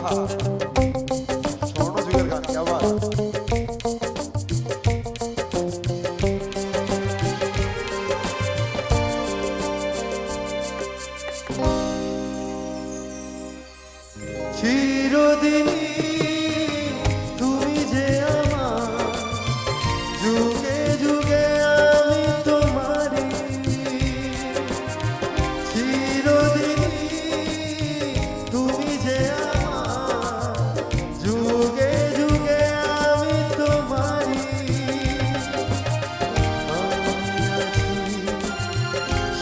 आहा सोनू सिंगर का क्या बात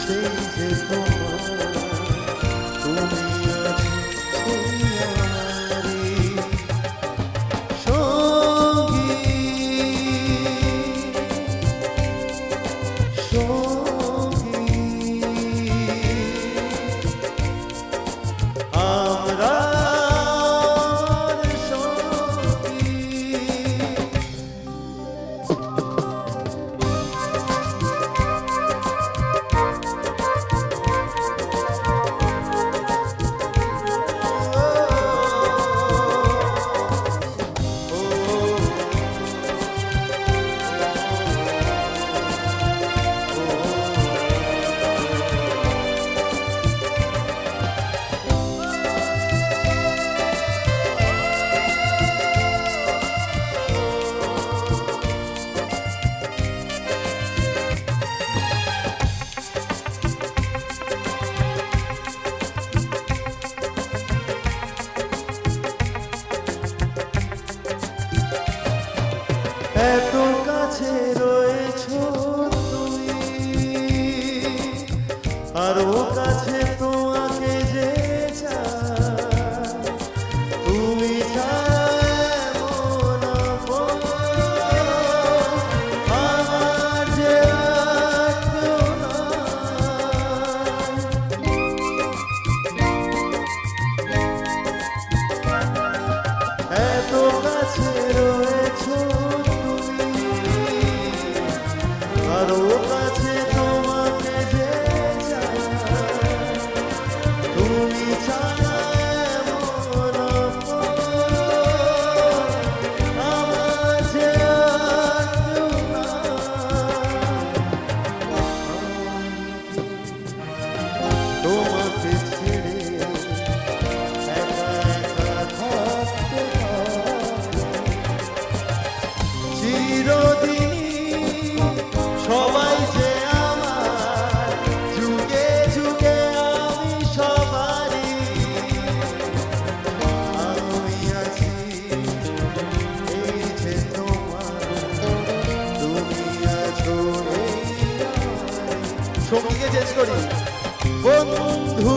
desde el এত কাছে রয়েছ তুমি। আরও কাছে কারও কাছে তোমাকে যে তুমি ছাড়া সঙ্গীকে চেঞ্জ করি। বন্ধু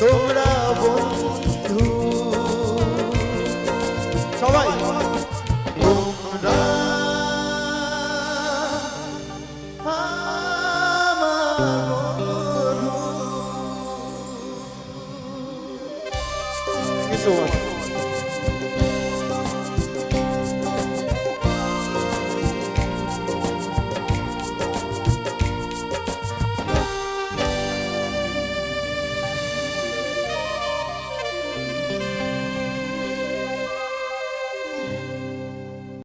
তোমরা বন্ধু। সবাই। কিছু আমার